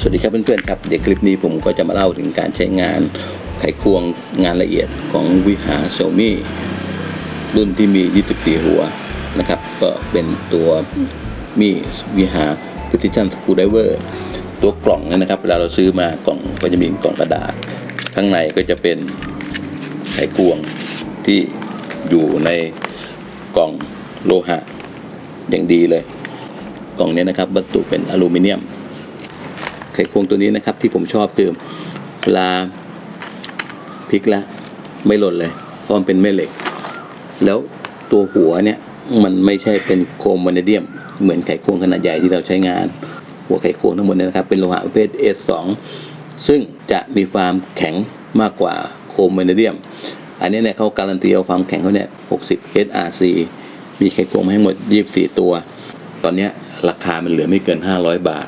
สวัสดีครับเพื่อนๆครับ เดี๋ยวคลิปนี้ผมก็จะมาเล่าถึงการใช้งานไขควงงานละเอียดของวิหาร Xiaomi รุ่นที่มี 24 หัวนะครับ ก็เป็นตัวมีวิหาร Precision Screwdriver ตัวกล่องเนยนะครับเวลาเราซื้อมากล่องก็จะมีกล่องกระดาษ ข้างในก็จะเป็นไขควงที่อยู่ในกล่องโลหะอย่างดีเลย กล่องนี้นะครับวัตถุเป็นอลูมิเนียม ข่ควงตัวนี้นะครับ ที่ผมชอบคือเวลาพลิกแล้วไม่หล่นเลยเพราะมันเป็นแม่เหล็ก แล้วตัวหัวเนี่ยมันไม่ใช่เป็นโครมวานิเดียม เหมือนไขควงขนาดใหญ่ที่เราใช้งาน หัวไขควงทั้งหมดเนี่ยนะครับ เป็นโลหะประเภท S2 ซึ่งจะมีความแข็งมากกว่าโครมวานิเดียม อันนี้เนี่ยเขาการันตีเอาความแข็งเขาเนี่ย 60 SRC มีไขควงมาให้หมด 24 ตัว ตอนนี้ราคามันเหลือไม่เกิน 500 บาท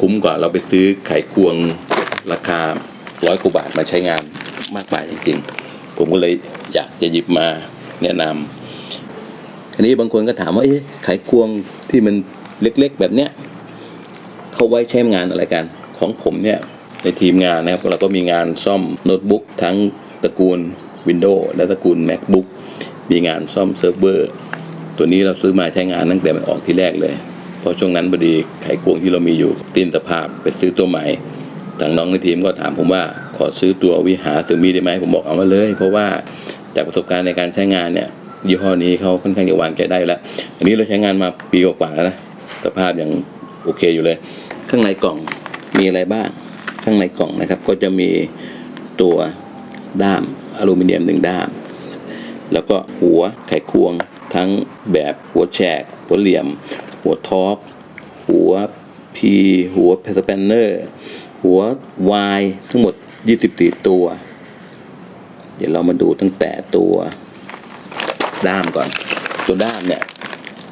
คุ้มกว่าเราไปซื้อไขควงราคาร้อยกว่าบาทมาใช้งานมากมายจริงๆ ผมก็เลยอยากจะหยิบมาแนะนำทีนี้บางคนก็ถามว่าเอ๊ะไขควงที่มันเล็กๆ แบบเนี้ยเขาไว้ใช้งานอะไรกัน ของผมเนี่ยในทีมงานนะครับเราก็มีงานซ่อมโน้ตบุ๊กทั้งตระกูล Windows และตระกูล MacBook มีงานซ่อมเซิร์ฟเวอร์ ตัวนี้เราซื้อมาใช้งานตั้งแต่มันออกที่แรกเลย เพราะช่วงนั้นพอดีไขควงที่เรามีอยู่ติ้นสภาพไปซื้อตัวใหม่ทางน้องในทีมก็ถามผมว่าขอซื้อตัววิหารซึมีได้ไหมผมบอกเอามาเลย เพราะว่าจากประสบการณ์ในการใช้งานเนี่ยยี่ห้อนี้เขาค่อนข้างจะวางใจได้แล้ว อันนี้เราใช้งานมาปีกว่าแล้วนะสภาพยังโอเคอยู่เลย ข้างในกล่องมีอะไรบ้าง ข้างในกล่องนะครับ ก็จะมีตัวด้ามอลูมิเนียมหนึ่งด้าม แล้วก็หัวไขควงทั้งแบบหัวแฉกหัวเหลี่ยม หัวทอร์กหัวพีหัวเพสเปนเนอร์ หัววายทั้งหมด 24 ตัว เดี๋ยวเรามาดูตั้งแต่ตัวด้ามก่อน ตัวด้ามเนี่ย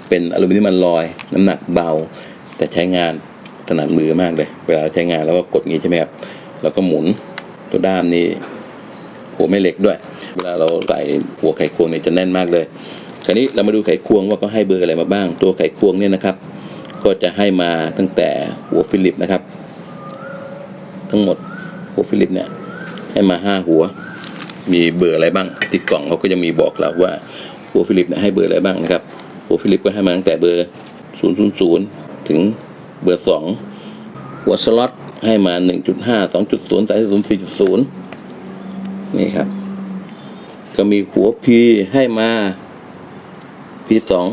เป็นอลูมิเนียมลอย น้ำหนักเบา แต่ใช้งานถนัดมือมากเลย เวลาใช้งานแล้วก็กดงี้ใช่ไหมครับ แล้วก็หมุนตัวด้ามนี่หัวแม่เหล็กด้วย เวลาเราใส่หัวไขควงเนี่ยจะแน่นมากเลย คราวนี้เรามาดูไขควงว่าก็ให้เบอร์อะไรมาบ้าง ตัวไขควงเนี่ยนะครับ ก็จะให้มาตั้งแต่หัวฟิลิปนะครับ ทั้งหมดหัวฟิลิปเนี่ยให้มาห้าหัว มีเบอร์อะไรบ้างที่กล่องเขาก็จะมีบอกเราว่าหัวฟิลิปเนี่ยให้เบอร์อะไรบ้างนะครับหัวฟิลิปก็ให้มาตั้งแต่เบอร์ศูนย์ศูนย์ถึงเบอร์สองหัวสล็อตให้มาหนึ่งจุดห้าสองจุดศูนย์ถึงสี่จุดศูนย์นี่ครับ ก็มีหัว P ให้มา สอง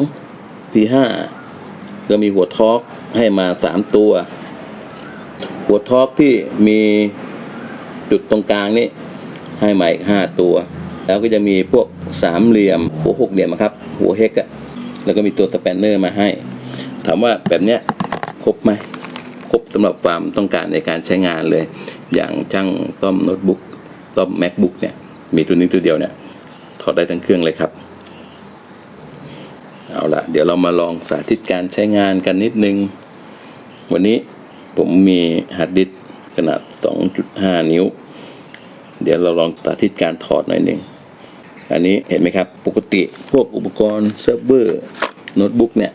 P ห้าก็มีหัวทอกให้มาสามตัว หัวทอกที่มีจุดตรงกลางนี่ให้มาอีกห้าตัว แล้วก็จะมีพวกสามเหลี่ยม หัวหกเหลี่ยมอะครับ หัวเฮกอะแล้วก็มีตัวสแปนเนอร์มาให้ ถามว่าแบบเนี้ยครบไหมครบสำหรับความต้องการในการใช้งานเลย อย่างช่างซ่อมโน้ตบุ๊กซ่อม macbook เนี่ยมีตัวนี้ตัวเดียวเนี่ยถอดได้ทั้งเครื่องเลยครับ เอาละเดี๋ยวเรามาลองสาธิตการใช้งานกันนิดนึง วันนี้ผมมีฮาร์ดดิสก์ขนาด 2.5 นิ้ว เดี๋ยวเราลองสาธิตการถอดหน่อยหนึ่งอันนี้เห็นไหมครับ ปกติพวกอุปกรณ์เซิร์ฟเวอร์โน้ตบุ๊กเนี่ย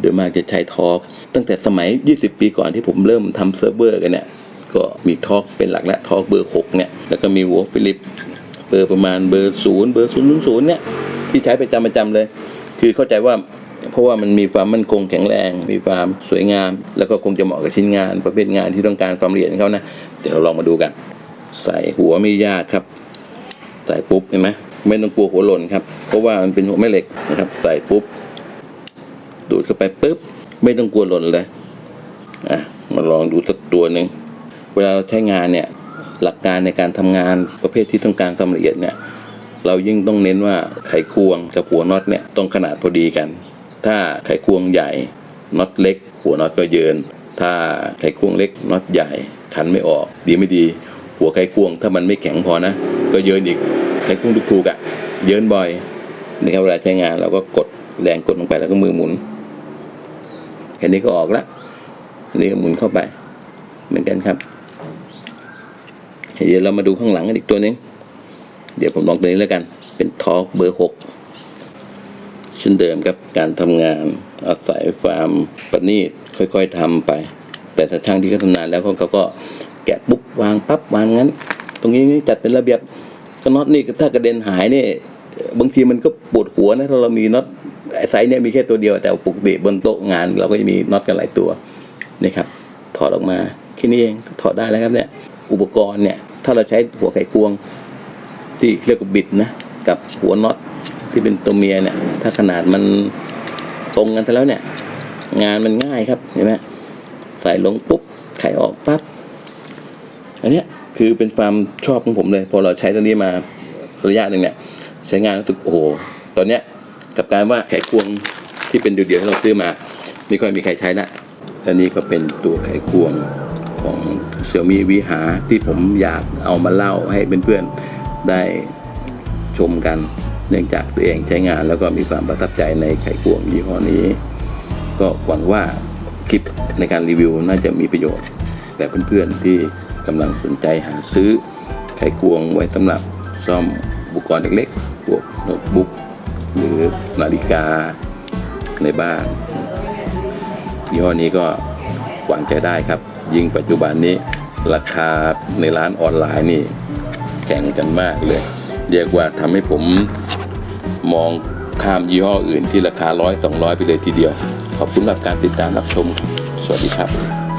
โดยมากจะใช้ทอร์กตั้งแต่สมัย 20 ปีก่อนที่ผมเริ่มทำเซิร์ฟเวอร์กันเนี่ย ก็มีทอร์กเป็นหลักและทอร์กเบอร์ 6 เนี่ย แล้วก็มีวอลฟิลิปเบอร์ประมาณเบอร์ศูนย์เบอร์ศูนย์ศูนย์เนี่ย ที่ใช้ประจำประจำเลย คือเข้าใจว่าเพราะว่ามันมีความมั่นคงแข็งแรง มีความสวยงาม แล้วก็คงจะเหมาะกับชิ้นงานประเภทงานที่ต้องการความละเอียดของเขานะเดี๋ยวเราลองมาดูกัน ใส่หัวไม่ยากครับ ใส่ปุ๊บเห็นไหมไม่ต้องกลัวหัวหล่นครับ เพราะว่ามันเป็นหัวแม่เหล็กนะครับ ใส่ปุ๊บ ดูดเข้าไปปุ๊บ ไม่ต้องกลัวหล่นเลยอะมาลองดูสักตัวหนึ่งเวลาเราใช้งานเนี่ยหลักการในการทำงานประเภทที่ต้องการความละเอียดเนี่ย เรายิ่งต้องเน้นว่าไขควงกับหัวน็อตเนี่ยต้องขนาดพอดีกัน ถ้าไขควงใหญ่น็อตเล็ก หัวน็อตก็เยิน ถ้าไขควงเล็กน็อตใหญ่ขันไม่ออก ดีไม่ดี หัวไขควงถ้ามันไม่แข็งพอนะ ก็เยินอีกไขควงถูกๆอะ่ะเยินบ่อยนี่ครับเวลาใช้งานเราก็กดแรงกดลงไปแล้วก็มือหมุนแค่นี้ก็ออกล้วอันนี้ก็หมุนเข้าไป เหมือนกันครับ เดี๋ยวเรามาดูข้างหลังกันอีกตัวหนึง เดี๋ยวผมลองตัวนี้แล้วกัน เป็นทอร์กเบอร์หกเช่นเดิมครับการทำงานอาศัยความประณีตค่อยๆทำไป แต่ถ้าช่างที่เขาทำนานแล้วเขาก็แกะปุ๊บวางปั๊บวางงั้น ตรงนี้นี่จัดเป็นระเบียบก็น็อตนี่ถ้ากระเด็นหายนี่บางทีมันก็ปวดหัวนะถ้าเรามีน็อตไซส์เนี่ยมีแค่ตัวเดียว แต่ปกติบนโต๊ะงาน เราก็จะมีน็อตกันหลายตัวนี่ครับถอดออกมาแค่นี้เองถอดได้แล้วครับเนี่ยอุปกรณ์เนี่ยถ้าเราใช้หัวไขควง ที่เรียกว่าบิดนะกับหัวน็อตที่เป็นตัวเมียเนี่ย ถ้าขนาดมันตรงกันซะแล้วเนี่ย งานมันง่ายครับเห็นไหมใส่ลงปุ๊บไขออกปั๊บอันเนี้ยคือเป็นความชอบของผมเลย พอเราใช้ตัวนี้มาระยะหนึ่งเนี่ย ใช้งานรู้สึกโอ้โหตอนเนี้ยกับการว่าไขควงที่เป็นเดี่ยวๆที่เราซื้อมา ไม่ค่อยมีใครใช้ละและนี่ก็เป็นตัวไขควงของเสี่ยมีวิหาที่ผมอยากเอามาเล่าให้เพื่อนๆ ได้ชมกัน เนื่องจากตัวเองใช้งานแล้วก็มีความประทับใจในไขควงยี่ห้อนี้ ก็หวังว่าคลิปในการรีวิวน่าจะมีประโยชน์แต่เพื่อนๆที่กำลังสนใจหาซื้อไขควงไว้สำหรับซ่อมอุปกรณ์เล็กๆพวกโน้ตบุ๊กหรือนาฬิกาในบ้านยี่ห้อนี้ก็หวังใจได้ครับ ยิ่งปัจจุบันนี้ราคาในร้านออนไลน์นี่ แข่งกันมากเลย เรียกว่าทำให้ผมมองข้ามยี่ห้ออื่นที่ราคาร้อยสองร้อยไปเลยทีเดียว ขอบคุณสำหรับการติดตามรับชม สวัสดีครับ